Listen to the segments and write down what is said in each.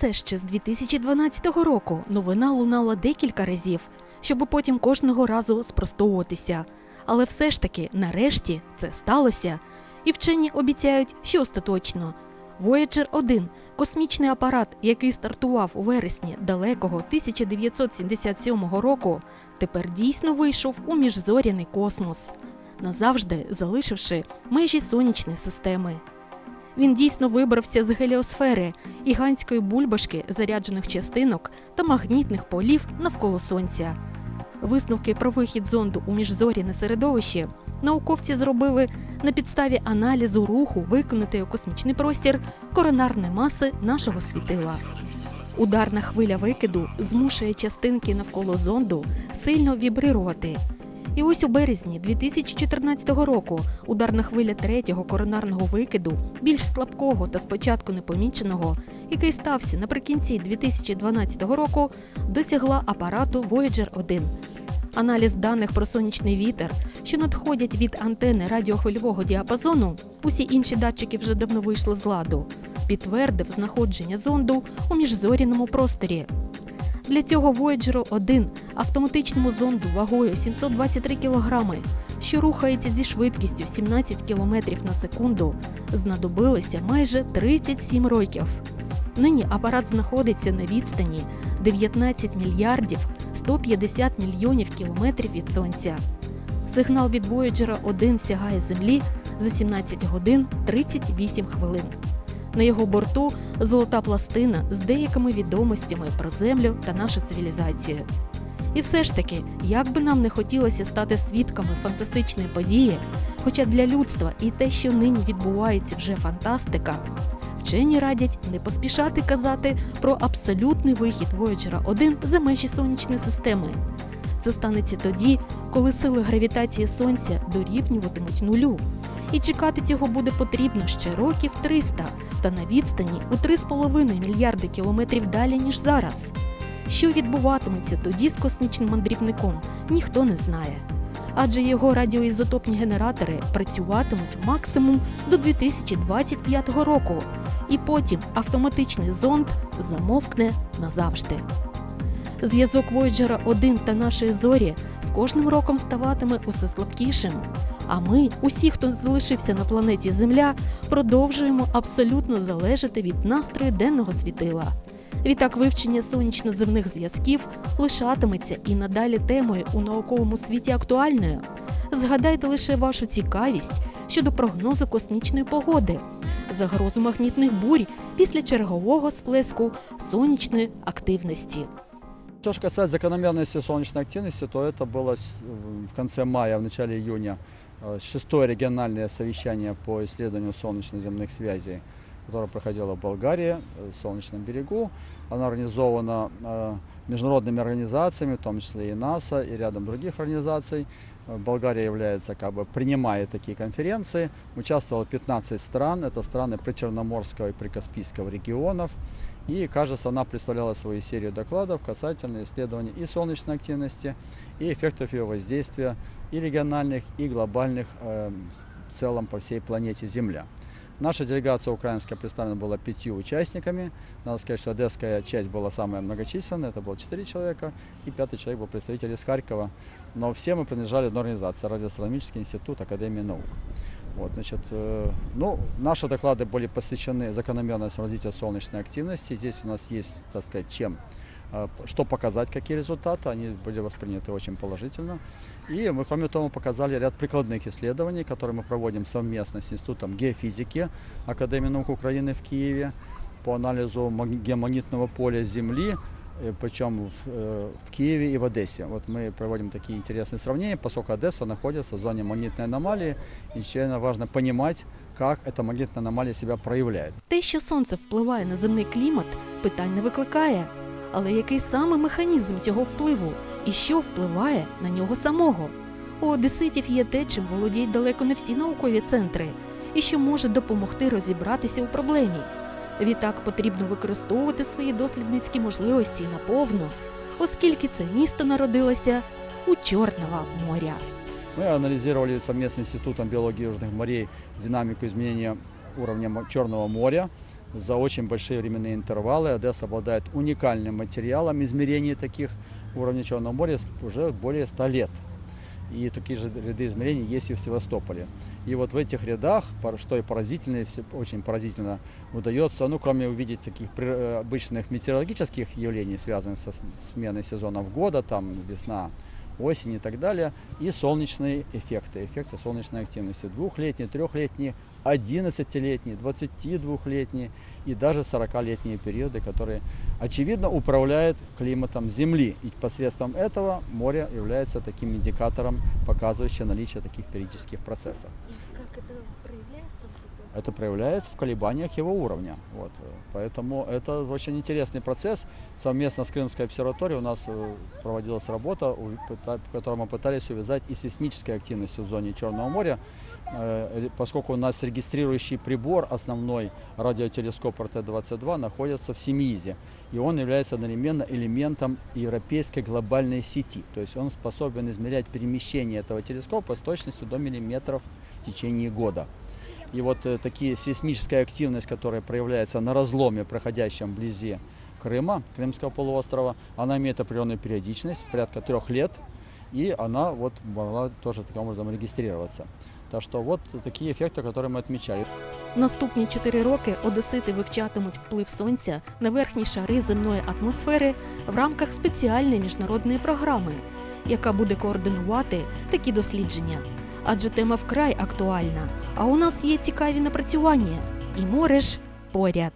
це ще з 2012 року новина лунала декілька разів, щоб потім кожного разу спростовуватися. Але все ж таки, нарешті, це сталося. І вчені обіцяють, що остаточно. Voyager 1 – космічний апарат, який стартував у вересні далекого 1977 року, тепер дійсно вийшов у міжзоряний космос, назавжди залишивши межі сонячної системи. Він дійсно вибрався з геліосфери, гігантської бульбашки заряджених частинок та магнітних полів навколо сонця. Висновки про вихід зонду у міжзоряне середовище науковці зробили на підставі аналізу руху, виконутої у космічний простір коронарної маси нашого світила. Ударна хвиля викиду змушує частинки навколо зонду сильно вібрирувати. І ось у березні 2014 року ударна хвиля третього коронарного викиду, більш слабкого та спочатку непоміченого, який стався наприкінці 2012 року, досягла апарату Voyager 1. Аналіз даних про сонячний вітер, що надходять від антени радіохвильового діапазону, усі інші датчики вже давно вийшли з ладу, підтвердив знаходження зонду у міжзоряному просторі. Для цього Voyager 1 автоматичному зонду вагою 723 кілограми, що рухається зі швидкістю 17 км на секунду, знадобилося майже 37 років. Нині апарат знаходиться на відстані 19 мільярдів 150 мільйонів кілометрів від сонця. Сигнал від Voyager 1 сягає Землі за 17 годин 38 хвилин. На його борту золота пластина з деякими відомостями про землю та нашу цивілізацію. І все ж таки, як би нам не хотілося стати свідками фантастичної події, хоча для людства і те, що нині відбувається, вже фантастика, вчені радять не поспішати казати про абсолютний вихід Voyager 1 за межі сонячної системи. Це станеться тоді, коли сили гравітації сонця дорівнюватимуть нулю. І чекати цього буде потрібно ще років 300 та на відстані у 3,5 мільярди кілометрів далі, ніж зараз. Що відбуватиметься тоді з космічним мандрівником, ніхто не знає. Адже його радіоізотопні генератори працюватимуть максимум до 2025 року, і потім автоматичний зонд замовкне назавжди. Зв'язок Voyager 1 та нашої зорі з кожним роком ставатиме усе слабкішим. А ми, усі, хто залишився на планеті Земля, продовжуємо абсолютно залежати від настрою денного світила. Відтак вивчення сонячно-земних зв'язків лишатиметься і надалі темою у науковому світі актуальною. Згадайте лише вашу цікавість щодо прогнозу космічної погоди, загрозу магнітних бурь після чергового сплеску сонячної активності. Что же касается закономерности солнечной активности, то это было в конце мая, в начале июня э, шестое региональное совещание по исследованию солнечно-земных связей, которое проходило в Болгарии, э, в Солнечном берегу. Оно организовано э, международными организациями, в том числе и НАСА, и рядом других организаций. Болгария является, как бы, принимает такие конференции. Участвовало 15 стран, это страны Причерноморского и Прикаспийского регионов. И каждая страна представляла свою серию докладов касательно исследования и солнечной активности, и эффектов ее воздействия, и региональных, и глобальных э, в целом по всей планете Земля. Наша делегация украинская представлена была пятью участниками. Надо сказать, что одесская часть была самая многочисленная, это было четыре человека, и пятый человек был представитель из Харькова. Но все мы принадлежали одной организации, Радиоастрономический институт Академии наук. Вот, значит, э, ну, наши доклады были посвящены закономерности развития солнечной активности. Здесь у нас есть, так сказать, чем, э, п- что показать, какие результаты. Они были восприняты очень положительно. И мы, кроме того, показали ряд прикладных исследований, которые мы проводим совместно с Институтом геофизики Академии наук Украины в Киеве по анализу маг- геомагнитного поля Земли, э, причем в, э, в Киеве и в Одессе. Вот мы проводим такие интересные сравнения, поскольку Одесса находится в зоне магнитной аномалии, и чрезвычайно важно понимать, как эта магнитная аномалия себя проявляет. Те, що сонце впливає на земний клімат, питань не викликає. Але який саме механізм цього впливу і що впливає на нього самого? У одеситів є те, чим володіють далеко не всі наукові центри, і що може допомогти розібратися у проблемі. Відтак потрібно використовувати свої дослідницькі можливості наповну, оскільки це місто народилося у Чорного моря. Мы анализировали совместно с Институтом биологии южных морей динамику изменения уровня Мо- Черного моря за очень большие временные интервалы. Одесса обладает уникальным материалом измерений таких уровней Черного моря с- уже более 100 лет. И такие же ряды измерений есть и в Севастополе. И вот в этих рядах, пор- что и поразительно, и все- очень поразительно удается, ну, кроме увидеть таких при- э, обычных метеорологических явлений, связанных со см- сменой сезонов года, там весна, осень и так далее, и солнечные эффекты, эффекты солнечной активности. Двухлетние, трехлетние, 11-летние, 22-летние и даже 40-летние периоды, которые, очевидно, управляют климатом Земли. И посредством этого море является таким индикатором, показывающим наличие таких периодических процессов. Как это проявляется? Это проявляется в колебаниях его уровня. Вот. Поэтому это очень интересный процесс. Совместно с Крымской обсерваторией у нас э, проводилась работа, в которой мы пытались увязать и сейсмической активностью в зоне Черного моря, Э, поскольку у нас регистрирующий прибор, основной радиотелескоп РТ-22, находится в Семиизе. И он является одновременно элементом европейской глобальной сети. То есть он способен измерять перемещение этого телескопа с точностью до миллиметров в течение года. И вот э, такие сейсмическая активность, которая проявляется на разломе, проходящем вблизи Крыма, Крымского полуострова, она имеет определенную периодичность, порядка трех лет, и она вот могла тоже таким образом регистрироваться. Так что вот такие эффекты, которые мы отмечали. Наступні чотири роки одесити вивчатимуть вплив сонця на верхні шари земної атмосфери в рамках спеціальної міжнародної програми, яка буде координувати такі дослідження. Адже тема вкрай актуальна. А у нас є цікаві напрацювання, і море ж поряд.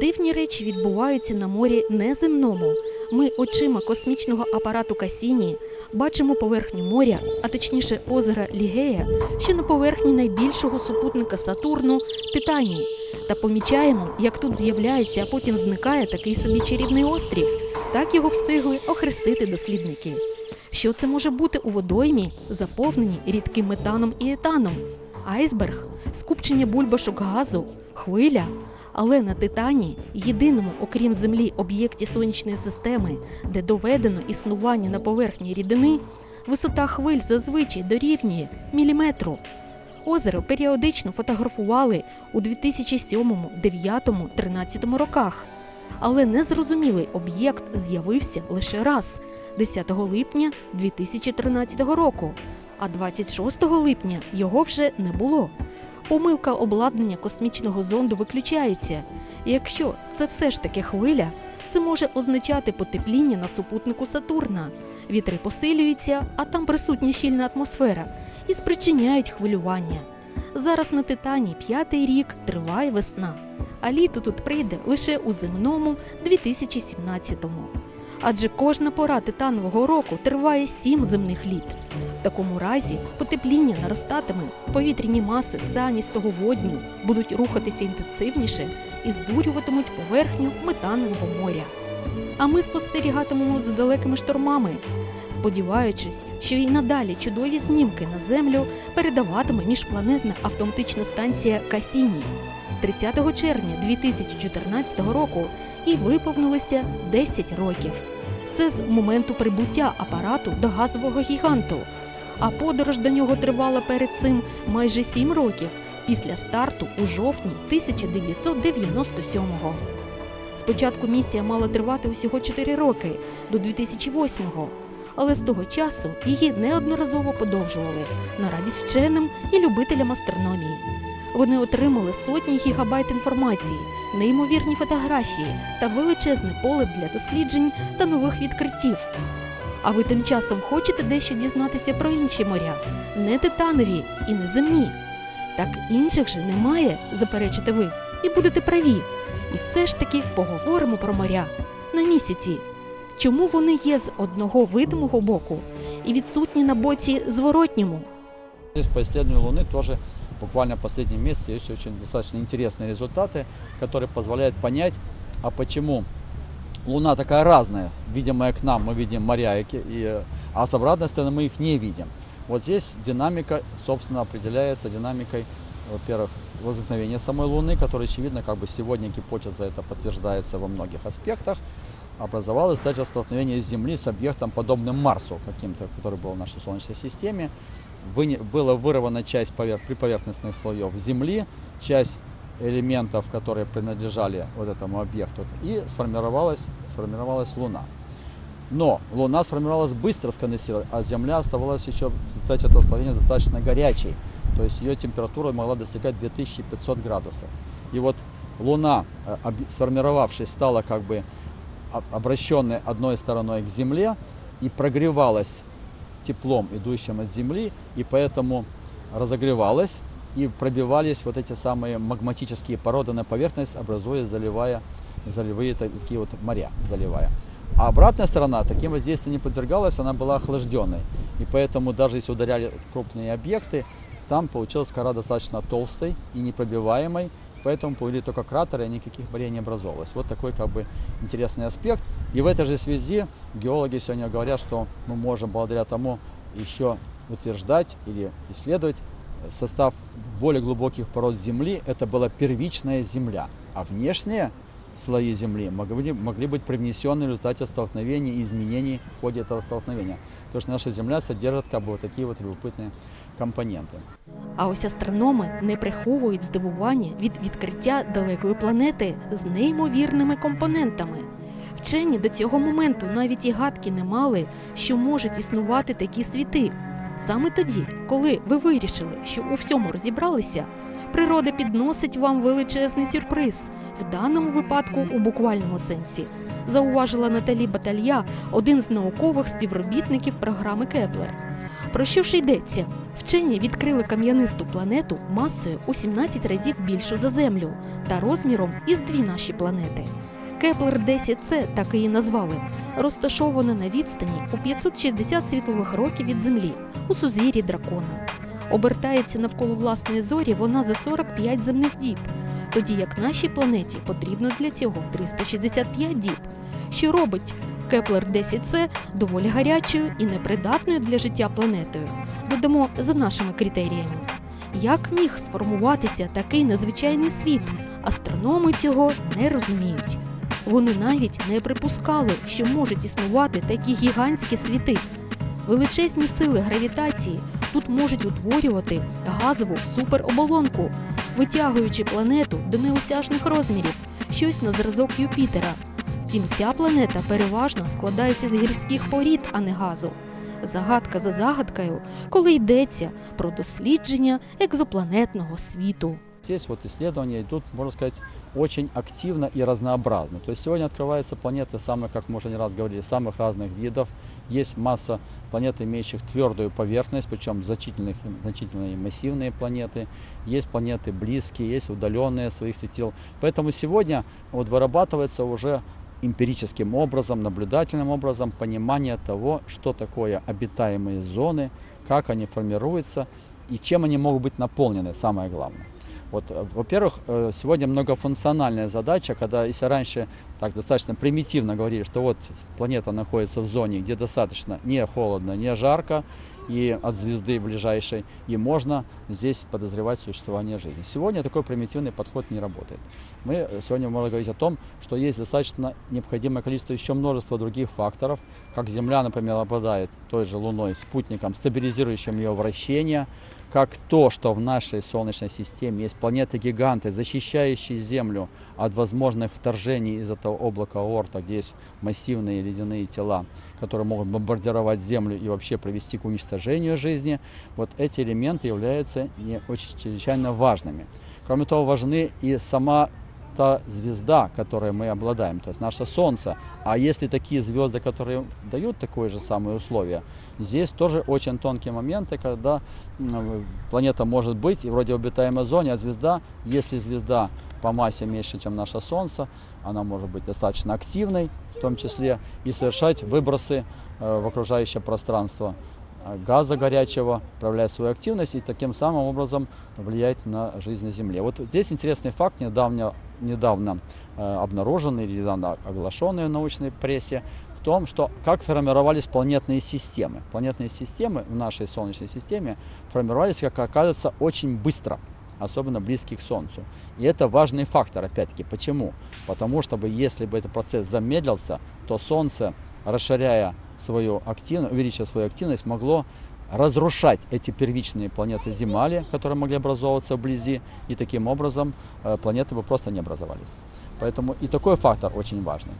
Дивні речі відбуваються на морі неземному. Ми очима космічного апарату Касіні бачимо поверхню моря, а точніше озера Лігея, що на поверхні найбільшого супутника Сатурну Титанії, та помічаємо, як тут з'являється, а потім зникає такий собі чарівний острів. Так його встигли охрестити дослідники. Що це може бути у водоймі, заповненій рідким метаном і етаном? Айсберг, скупчення бульбашок газу, хвиля. Але на Титані, єдиному, окрім Землі, об'єкті сонячної системи, де доведено існування на поверхні рідини, висота хвиль зазвичай дорівнює міліметру. Озеро періодично фотографували у 2007, 2009, 2013 роках. Але незрозумілий об'єкт з'явився лише раз 10 липня 2013 року, а 26 липня його вже не було. Помилка обладнання космічного зонду виключається. Якщо це все ж таки хвиля, це може означати потепління на супутнику Сатурна. Вітри посилюються, а там присутня щільна атмосфера і спричиняють хвилювання. Зараз на Титані п'ятий рік триває весна, а літо тут прийде лише у земному 2017-му. Адже кожна пора титанового року триває сім земних літ. В такому разі потепління наростатиме, повітряні маси з цианістого водню будуть рухатися інтенсивніше і збурюватимуть поверхню метанового моря. А ми спостерігатимемо за далекими штормами, сподіваючись, що і надалі чудові знімки на землю передаватиме міжпланетна автоматична станція Касіні. 30 червня 2014 року їй виповнилося 10 років. Це з моменту прибуття апарату до газового гіганту. А подорож до нього тривала перед цим майже 7 років після старту у жовтні 1997-го. Спочатку місія мала тривати усього 4 роки до 2008-го, але з того часу її неодноразово подовжували на радість вченим і любителям астрономії. Вони отримали сотні гігабайт інформації, неймовірні фотографії та величезне поле для досліджень та нових відкриттів. А ви тим часом хочете дещо дізнатися про інші моря, не титанові і не земні. Так інших же немає, заперечите ви, і будете праві. І все ж таки поговоримо про моря на місяці. Чому вони є з одного видимого боку і відсутні на боці зворотньому? Здесь по исследованию Луны тоже буквально в последнем месяце есть очень достаточно интересные результаты, которые позволяют понять, а почему Луна такая разная, видимая к нам, мы видим моря, и, ки- и, э, а с обратной стороны мы их не видим. Вот здесь динамика, собственно, определяется динамикой, Во-первых, возникновения самой Луны, которая, очевидно, как бы сегодня гипотеза это подтверждается во многих аспектах. образовалось даже столкновение Земли с объектом, подобным Марсу каким-то, который был в нашей Солнечной системе. Выне- Была вырвана часть повер- приповерхностных слоев Земли, часть элементов, которые принадлежали вот этому объекту, и сформировалась, сформировалась Луна. Но Луна сформировалась быстро, сконденсировалась, а Земля оставалась еще в результате этого столкновения достаточно горячей. То есть ее температура могла достигать 2500 градусов. И вот Луна, э, сформировавшись, стала как бы об- обращенной одной стороной к Земле и прогревалась теплом, идущим от Земли, и поэтому разогревалась и пробивались вот эти самые магматические породы на поверхность, образуя, заливая, заливые та- такие вот моря, заливая. А обратная сторона таким воздействием не подвергалась, она была охлажденной. И поэтому даже если ударяли крупные объекты, там получилась кора достаточно толстой и непробиваемой, поэтому появились только кратеры, и никаких морей не образовалось. Вот такой как бы интересный аспект. И в этой же связи геологи сегодня говорят, что мы можем благодаря тому еще утверждать или исследовать состав более глубоких пород Земли. Это была первичная Земля, а внешние слои Земли могли, могли быть привнесены в результате столкновений и изменений в ходе этого столкновения. Потому что наша Земля содержит как бы вот такие вот любопытные компоненты. А ось астрономи не приховують здивування від відкриття далекої планети з неймовірними компонентами. Вчені до цього моменту навіть і гадки не мали, що можуть існувати такі світи. Саме тоді, коли ви вирішили, що у всьому розібралися, природа підносить вам величезний сюрприз, в даному випадку у буквальному сенсі, зауважила Наталі Баталья, один з наукових співробітників програми Кеплер. Про що ж йдеться? Вчені відкрили кам'янисту планету масою у 17 разів більшу за Землю та розміром із дві наші планети. Кеплер 10 c так її назвали, розташована на відстані у 560 світлових років від Землі у сузір'ї дракона. Обертається навколо власної зорі вона за 45 земних діб, тоді як нашій планеті потрібно для цього 365 діб, що робить Кеплер 10 c доволі гарячою і непридатною для життя планетою додамо за нашими критеріями. Як міг сформуватися такий незвичайний світ? Астрономи цього не розуміють. Вони навіть не припускали, що можуть існувати такі гігантські світи. Величезні сили гравітації тут можуть утворювати газову супероболонку, витягуючи планету до неосяжних розмірів, щось на зразок Юпітера. Втім, ця планета переважно складається з гірських порід, а не газу Загадка за загадкою, коли йдеться про дослідження екзопланетного світу. Здесь вот исследования идут, можно сказать, очень активно и разнообразно. То есть сегодня открываются планеты самых, как мы уже не раз говорили, самых разных видов. Есть масса планет, имеющих твердую поверхность, причем значительных, значительные массивные планеты. Есть планеты близкие, есть удаленные своих светил. Поэтому сегодня вот вырабатывается уже эмпирическим образом, наблюдательным образом понимание того, что такое обитаемые зоны, как они формируются и чем они могут быть наполнены, самое главное. Вот, э, во-первых, э, сегодня многофункциональная задача, когда если раньше так достаточно примитивно говорили, что вот планета находится в зоне, где достаточно не холодно, не жарко, и от звезды ближайшей, и можно здесь подозревать существование жизни. Сегодня такой примитивный подход не работает. Мы э, сегодня можем говорить о том, что есть достаточно необходимое количество еще множества других факторов, как Земля, например, обладает той же Луной, спутником, стабилизирующим ее вращение, как то, что в нашей Солнечной системе есть планеты-гиганты, защищающие Землю от возможных вторжений из этого облака Оорта, где есть массивные ледяные тела, которые могут бомбардировать Землю и вообще привести к уничтожению жизни. Вот эти элементы являются не очень чрезвычайно важными. Кроме того, важны и сама та звезда, которой мы обладаем, то есть наше Солнце. А если такие звезды, которые дают такое же самое условие, здесь тоже очень тонкие моменты, когда м, планета может быть и вроде в обитаемой зоне, а звезда, если звезда по массе меньше, чем наше Солнце, она может быть достаточно активной, в том числе и совершать выбросы э, в окружающее пространство э, газа горячего, проявлять свою активность и таким самым образом влиять на жизнь на Земле. Вот здесь интересный факт, недавно, недавно э, обнаруженный или недавно оглашенный в научной прессе, в том, что как формировались планетные системы. Планетные системы в нашей Солнечной системе формировались, как оказывается, очень быстро. особенно близких к Солнцу. И это важный фактор, опять-таки. Почему? Потому что если бы этот процесс замедлился, то Солнце, расширяя свою активность, увеличивая свою активность, могло разрушать эти первичные планеты Земали, которые могли образовываться вблизи, и таким образом э, планеты бы просто не образовались. Поэтому и такой фактор очень важный.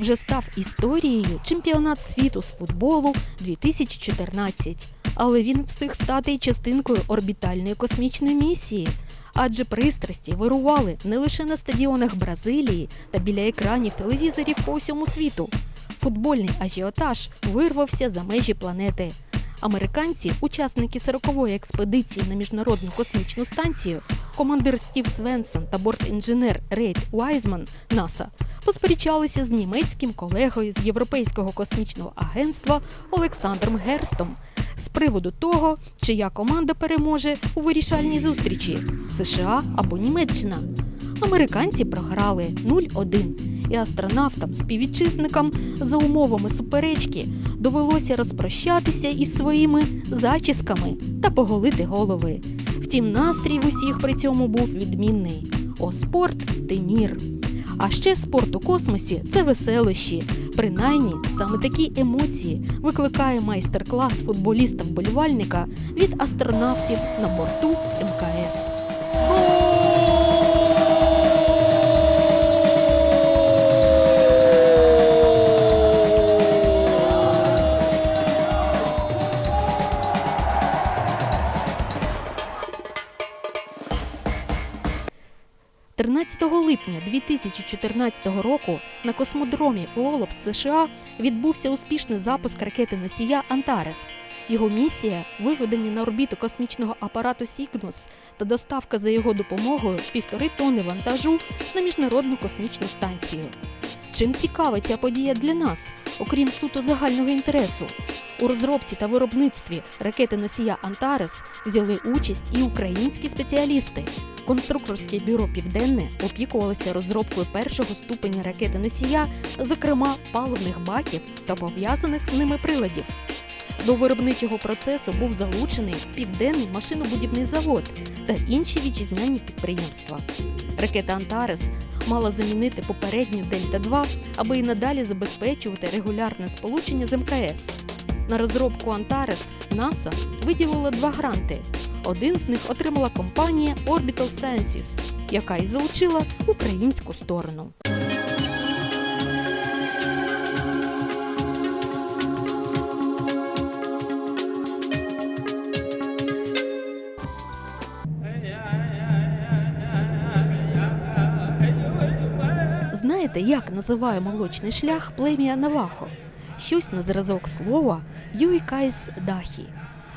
Вже став історією чемпіонат світу з футболу 2014. Але він встиг стати й частинкою орбітальної космічної місії. Адже пристрасті вирували не лише на стадіонах Бразилії та біля екранів телевізорів по всьому світу. Футбольний ажіотаж вирвався за межі планети. Американці, учасники 40-ї експедиції на міжнародну космічну станцію, командир Стів Свенсон та бортінженер Рейд Уайзман НАСА посперечалися з німецьким колегою з Європейського космічного агентства Олександром Герстом з приводу того, чия команда переможе у вирішальній зустрічі США або Німеччина. Американці програли 0-1, і астронавтам, співвітчизникам за умовами суперечки довелося розпрощатися із своїми зачісками та поголити голови. Втім, настрій в усіх при цьому був відмінний. О спорт ти мір. А ще спорт у космосі це веселощі. Принаймні, саме такі емоції викликає майстер-клас футболіста-вболівальника від астронавтів на борту 13 липня 2014 року на космодромі Уолопс США відбувся успішний запуск ракети носія Антарес. Його місія виведення на орбіту космічного апарату Сігнус та доставка за його допомогою півтори тонни вантажу на міжнародну космічну станцію. Чим цікава ця подія для нас, окрім суто загального інтересу? У розробці та виробництві ракети носія Антарес взяли участь і українські спеціалісти. Конструкторське бюро Південне опікувалося розробкою першого ступеня ракети носія, зокрема паливних баків та пов'язаних з ними приладів. До виробничого процесу був залучений південний машинобудівний завод та інші вітчизняні підприємства. Ракета Антарес мала замінити попередню Дельта 2 аби і надалі забезпечувати регулярне сполучення з МКС. На розробку Антарес НАСА виділила два гранти. Один з них отримала компанія Orbital Sciences, яка і залучила українську сторону. Знаєте, як називає молочний шлях плем'я Навахо? Щось на зразок слова Юйкайс Дахі.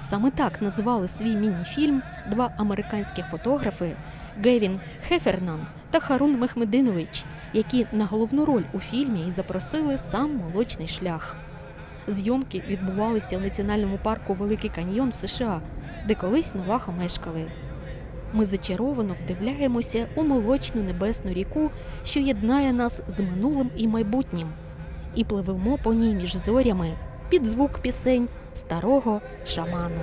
Саме так назвали свій міні-фільм два американських фотографи Гевін Хефернан та Харун Мехмединович, які на головну роль у фільмі і запросили сам молочний шлях. Зйомки відбувалися у національному парку Великий Каньйон в США, де колись Навахо мешкали. Ми зачаровано вдивляємося у молочну небесну ріку, що єднає нас з минулим і майбутнім, і пливемо по ній між зорями під звук пісень старого шаману.